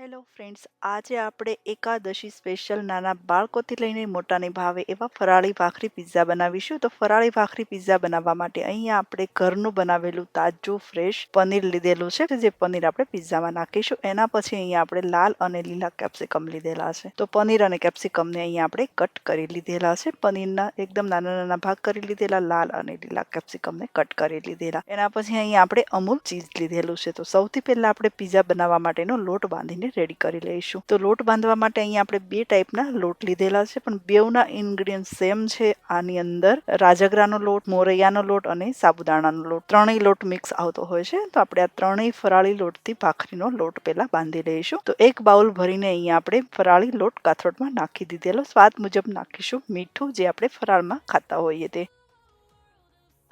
Hello friends આજે આપણે Ekadashi special નાના બાળકોથી લઈને મોટાને ભાવે એવા ફરાળી ભાખરી પિઝા બનાવીશું. તો ફરાળી ભાખરી પિઝા બનાવવા માટે અહીંયા આપણે ઘરનું બનાવેલું તાજું ફ્રેશ પનીર લીધેલું છે જે પનીર આપણે પિઝામાં નાખીશું. એના પછી અહીંયા આપણે લાલ અને લીલા કેપ્સિકમ લીધેલા છે. તો પનીર અને કેપ્સિકમને અહીંયા આપણે કટ કરી લીધેલા છે. પનીરના એકદમ નાના નાના ભાગ કરી લીધેલા, લાલ અને લીલા કેપ્સિકમને કટ કરી લીધેલા. એના પછી અહીંયા આપણે અમૂલ ચીઝ લીધેલું છે. તો સૌથી પહેલા આપણે પિઝા બનાવવા માટેનો લોટ બાંધીને રેડી કરી લઈશું. તો લોટ બાંધવા માટે અહીંયા આપણે બે ટાઈપના લોટ લીધેલા છે, પણ બેઉના ઇન્ગ્રીડિયન્ટ સેમ છે. આની અંદર રાજગરાનો લોટ, મોરૈયાનો લોટ અને સાબુદાણાનો લોટ. ત્રણેય લોટ મિક્સ આવતો હોય છે, તો આપણે આ ત્રણેય ફરાળી લોટથી ભાખરીનો લોટ પહેલા બાંધી લઈશું. તો એક બાઉલ ભરીને અહીંયા આપણે ફરાળી લોટ કાથરોટમાં નાખી દીધેલો. સ્વાદ મુજબ નાખીશું મીઠું જે આપણે ફરાળમાં ખાતા હોઈએ તે.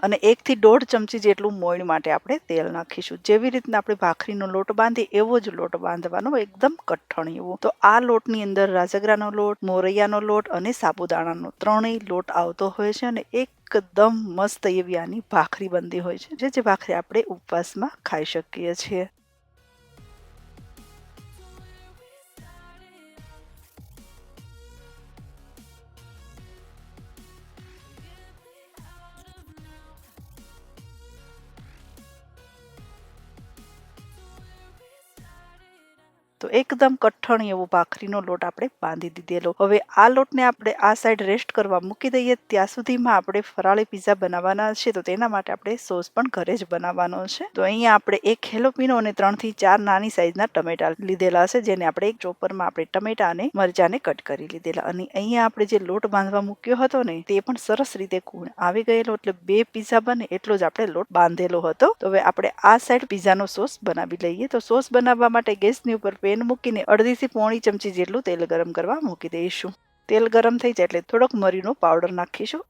અને એકથી દોઢ ચમચી જેટલું મોઈણ માટે આપણે તેલ નાખીશું. જેવી રીતના આપણે ભાખરીનો લોટ બાંધીએ, એવો જ લોટ બાંધવાનો એકદમ કઠણ એવો તો આ લોટની અંદર રાજગરાનો લોટ, મોરૈયાનો લોટ અને સાબુદાણાનો ત્રણેય લોટ આવતો હોય છે અને એકદમ મસ્ત એવી આની ભાખરી બનતી હોય છે, જે જે ભાખરી આપણે ઉપવાસમાં ખાઈ શકીએ છીએ. તો એકદમ કઠણ એવો ભાખરીનો લોટ આપણે બાંધી દીધેલો. હવે આ લોટને આપણે આ સાઈડ રેસ્ટ કરવા મૂકી દઈએ, ત્યાં સુધીમાં આપણે ફરાળી પીઝા બનાવવાના છે, તો તેના માટે આપણે સોસ પણ ઘરે જ બનાવવાનો છે. તો અહીંયા આપણે એક હેલોપીનો અને ત્રણથી ચાર નાની સાઈઝના ટમેટા લીધેલા છે, જેને આપણે એક ચોપરમાં આપણે ટમેટા અને મરચાને કટ કરી લીધેલા. અને અહીંયા આપણે જે લોટ બાંધવા મૂક્યો હતો ને, તે પણ સરસ રીતે કુણ આવી ગયેલો, એટલે બે પીઝા બને, એટલો જ આપણે લોટ બાંધેલો હતો. તો હવે આપણે આ સાઈડ પીઝાનો સોસ બનાવી લઈએ. તો સોસ બનાવવા માટે ગેસની ઉપર પેન મૂકીને અડધીથી પોણી ચમચી જેટલું તેલ ગરમ કરવા મૂકી દઈશું. તેલ ગરમ થઈ જાય એટલે થોડોક મરીનો પાવડર નાખીશું.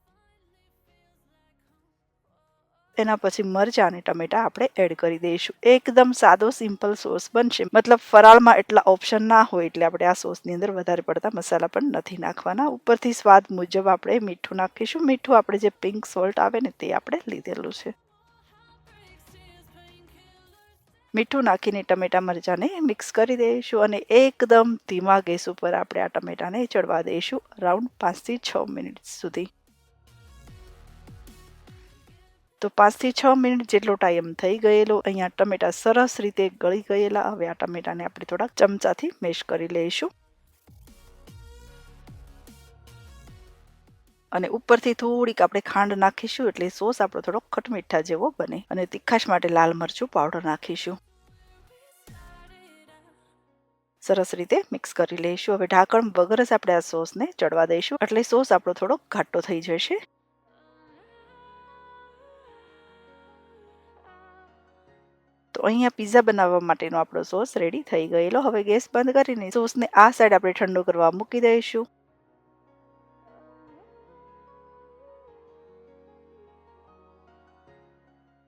એના પછી મરચાં અને ટમેટા આપણે એડ કરી દઈશું. એકદમ સાદો સિમ્પલ સોસ બનશે. મતલબ ફરાળમાં એટલા ઓપ્શન ના હોય એટલે આપણે આ સોસની અંદર વધારે પડતા મસાલા પણ નથી નાખવાના. ઉપરથી સ્વાદ મુજબ આપણે મીઠું નાખીશું. મીઠું આપણે જે પિંક સોલ્ટ આવે ને તે આપણે લીધેલું છે. મીઠું નાખીને ટમેટા મરચાંને મિક્સ કરી દઈશું અને એકદમ ધીમા ગેસ ઉપર આપણે આ ટમેટાને ચડવા દઈશું અરાઉન્ડ પાંચથી છ મિનિટ સુધી. તો પાંચથી છ મિનિટ જેટલો ટાઈમ થઈ ગયેલો, અહીંયા ટમેટા સરસ રીતે ગળી ગયેલા. હવે આ ટમેટાને આપણે થોડા ચમચાથી મેશ કરી લઈશું. અને ઉપરથી થોડીક આપણે ખાંડ નાખીશું એટલે સોસ આપણો થોડો ખટમીઠા જેવો બને. અને તીખાશ માટે લાલ મરચું પાવડર નાખીશું. સરસ રીતે મિક્સ કરી લઈશું. હવે ઢાંકણ વગર જ આપણે આ સોસને ચડવા દઈશું. એટલે સોસ આપણો થોડો ઘાટો થઈ જશે. તો અહીંયા પીઝા બનાવવા માટેનો આપણો સોસ રેડી થઈ ગયેલો. હવે ગેસ બંધ કરીને સોસને આ સાઈડ આપણે ઠંડો કરવા મૂકી દઈશું.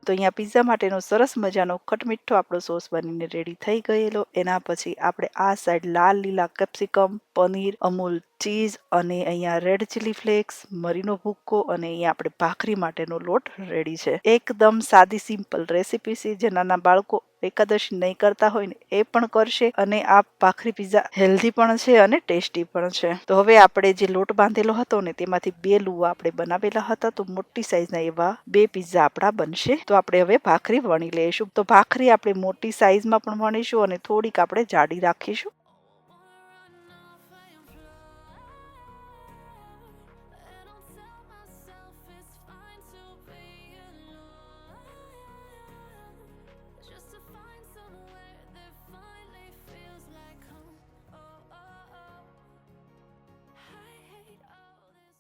તો અહીંયા પીઝા માટેનો સરસ મજાનો ખટમીઠો આપણો સોસ બનીને રેડી થઈ ગયેલો. એના પછી આપણે આ સાઈડ લાલ લીલા કેપ્સિકમ પનીર, અમૂલ ચીઝ અને અહીંયા રેડ ચીલી ફ્લેક્સ મરીનો ભૂક્કો અને અહીંયા આપણે ભાખરી માટેનો લોટ રેડી છે. એકદમ સાદી સિમ્પલ રેસીપી છે. જે નાના બાળકો એકાદશી નહીં કરતા હોય ને એ પણ કરશે અને આ ભાખરી પીઝા હેલ્ધી પણ છે અને ટેસ્ટી પણ છે. તો હવે આપણે જે લોટ બાંધેલો હતો ને તેમાંથી બે લુવા આપણે બનાવેલા હતા, તો મોટી સાઈઝના એવા બે પીઝા આપણા બનશે. તો આપણે હવે ભાખરી વણી લઈશું. તો ભાખરી આપણે મોટી સાઈઝમાં પણ વણીશું અને થોડીક આપણે જાડી રાખીશું.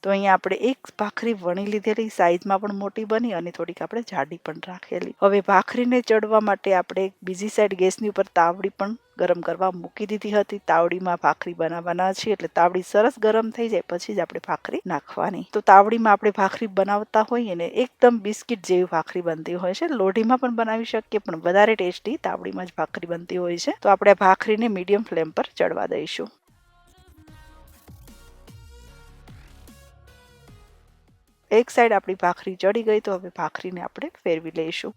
તો અહીંયા આપણે એક ભાખરી વણી લીધેલી, સાઈઝમાં પણ મોટી બની અને થોડીક આપણે જાડી પણ રાખેલી. હવે ભાખરીને ચડવા માટે આપણે બીજી સાઈડ ગેસની ઉપર તાવડી પણ ગરમ કરવા મૂકી દીધી હતી. તાવડીમાં ભાખરી બનાવવાના છીએ, એટલે તાવડી સરસ ગરમ થઈ જાય, પછી જ આપણે ભાખરી નાખવાની. તો તાવડીમાં આપણે ભાખરી બનાવતા હોઈએ ને, એકદમ બિસ્કિટ જેવી ભાખરી બનતી હોય છે. લોઢીમાં પણ બનાવી શકીએ, પણ વધારે ટેસ્ટી તાવડીમાં જ ભાખરી બનતી હોય છે. તો આપણે ભાખરીને મીડિયમ ફ્લેમ પર ચડવા દઈશું. એક સાઈડ આપણી ભાખરી ચડી ગઈ તો હવે ભાખરીને આપણે ફેરવી લઈશું.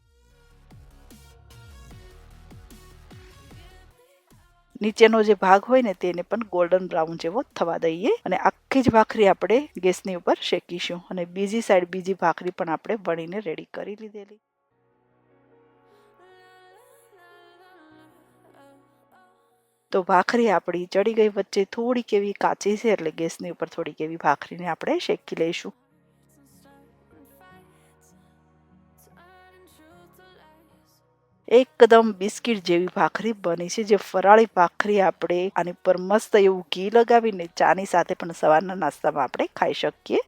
નીચેનો જે ભાગ હોય ને તેને પણ ગોલ્ડન બ્રાઉન જેવો થવા દઈએ અને આખી જ ભાખરી આપણે ગેસની ઉપર શેકીશું અને બીજી સાઈડ બીજી ભાખરી પણ આપણે વણીને રેડી કરી લીધેલી. તો ભાખરી આપણી ચડી ગઈ વચ્ચે થોડીક એવી કાચી છે એટલે ગેસની ઉપર થોડીક એવી ભાખરીને આપણે શેકી લઈશું. એકદમ બિસ્કિટ જેવી ભાખરી બની છે, જે ફરાળી ભાખરી આપણે આની પર મસ્ત એવું ઘી લગાવીને ચાની સાથે પણ સવારના નાસ્તામાં આપણે ખાઈ શકીએ.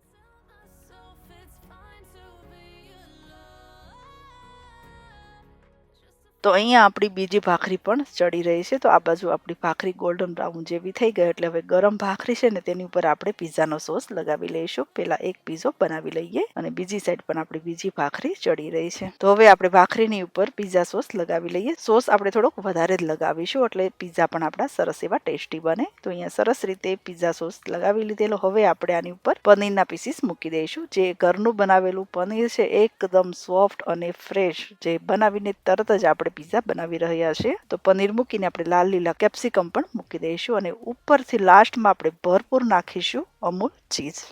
તો અહીંયા આપણી બીજી ભાખરી પણ ચડી રહી છે. તો આ બાજુ આપણી ભાખરી ગોલ્ડન બ્રાઉન જેવી થઈ ગઈ. એટલે હવે ગરમ ભાખરી છે ને તેની ઉપર આપણે પીઝાનો સોસ લગાવી લઈશું. પહેલા એક પીઝો બનાવી લઈએ અને બીજી સાઈડ પણ આપણી બીજી ભાખરી ચડી રહી છે. તો હવે આપણે ભાખરીની ઉપર પીઝા સોસ લગાવી લઈએ. સોસ આપણે થોડોક વધારે જ લગાવીશું એટલે પીઝા પણ આપણા સરસ એવા ટેસ્ટી બને. તો અહીંયા સરસ રીતે પીઝા સોસ લગાવી લીધેલો. હવે આપણે આની ઉપર પનીરના પીસીસ મૂકી દઈશું. જે ઘરનું બનાવેલું પનીર છે, એકદમ સોફ્ટ અને ફ્રેશ જે બનાવીને તરત જ આપણે પીઝા બનાવી રહ્યા છે. તો પનીર મૂકીને આપણે લાલ લીલા કેપ્સિકમ પણ મૂકી દઈશું અને ઉપરથી લાસ્ટમાં આપણે ભરપૂર નાખીશું અમૂલ ચીઝ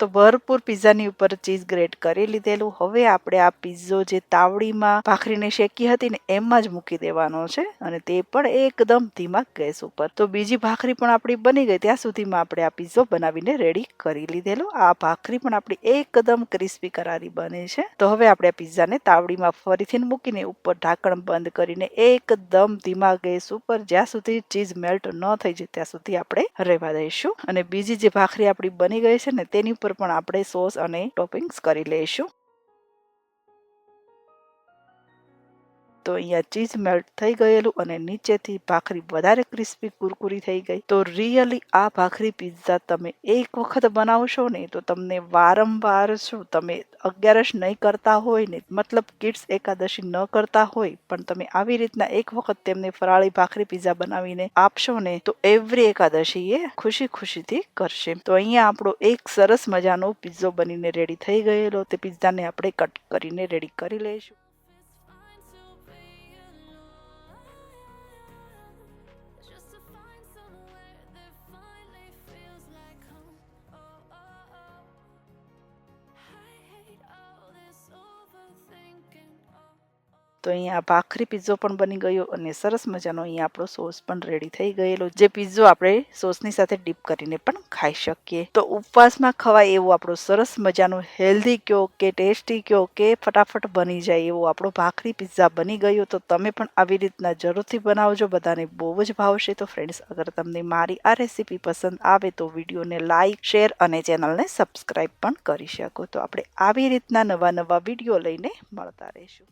તો ભરપૂર પીઝાની ઉપર ચીઝ ગ્રેટ કરી લીધેલું. હવે આપણે આ પીઝો જે તાવડીમાં ભાખરીને શેકી હતી ને એમાં જ મૂકી દેવાનો છે અને તે પણ એકદમ ધીમા ગેસ ઉપર. તો બીજી ભાખરી પણ આપણી બની ગઈ. ત્યાં સુધીમાં આપણે આ પીઝો બનાવીને રેડી કરી લીધેલો. આ ભાખરી પણ આપણી એકદમ ક્રિસ્પી કરારી બને છે. તો હવે આપણે આ પીઝાને તાવડીમાં ફરીથી મૂકીને ઉપર ઢાંકણ બંધ કરીને એકદમ ધીમા ગેસ ઉપર જ્યાં સુધી ચીઝ મેલ્ટ ન થઈ જાય ત્યાં સુધી આપણે રહેવા દઈશું. અને બીજી જે ભાખરી આપણી બની ગઈ છે ને તેની ઉપર ઉપર પણ આપણે સોસ અને ટોપિંગ્સ કરી લઈશું. તો અહીંયા ચીઝ મેલ્ટ થઈ ગયેલું અને નીચેથી ભાખરી વધારે ક્રિસ્પી કુરકુરી થઈ ગઈ. તો રિયલી આ ભાખરી પિઝા તમે એક વખત બનાવશો ને તો તમને વારંવાર શું તમે અગિયારસ નહીં કરતા હોય ને, મતલબ કિડ્સ એકાદશી ન કરતા હોય, પણ તમે આવી રીતના એક વખત તેમને ફરાળી ભાખરી પિઝા બનાવીને આપશો ને તો એવરી એકાદશી એ ખુશી ખુશીથી કરશે. તો અહીંયા આપણો એક સરસ મજાનો પિઝ્ઝો બનીને રેડી થઈ ગયેલો. તે પિઝાને આપણે કટ કરીને રેડી કરી લઈશું. તો અહીંયા ભાખરી પીઝો પણ બની ગયો અને સરસ મજાનો અહીંયા આપણો સોસ પણ રેડી થઈ ગયેલો, જે પીઝો આપણે સોસની સાથે ડીપ કરીને પણ ખાઈ શકીએ. તો ઉપવાસમાં ખવાય એવો આપણો સરસ મજાનો હેલ્ધી કયો કે ટેસ્ટી કયો કે ફટાફટ બની જાય એવો આપણો ભાખરી પીઝા બની ગયો, તો તમે પણ આવી રીતના જરૂરથી બનાવજો. બધાને બહુ જ ભાવશે તો ફ્રેન્ડ્સ અગર તમને મારી આ રેસીપી પસંદ આવે તો વિડીયોને લાઇક શેર અને ચેનલને સબસ્ક્રાઈબ પણ કરી શકો. તો આપણે આવી રીતના નવા નવા વીડિયો લઈને મળતા રહીશું.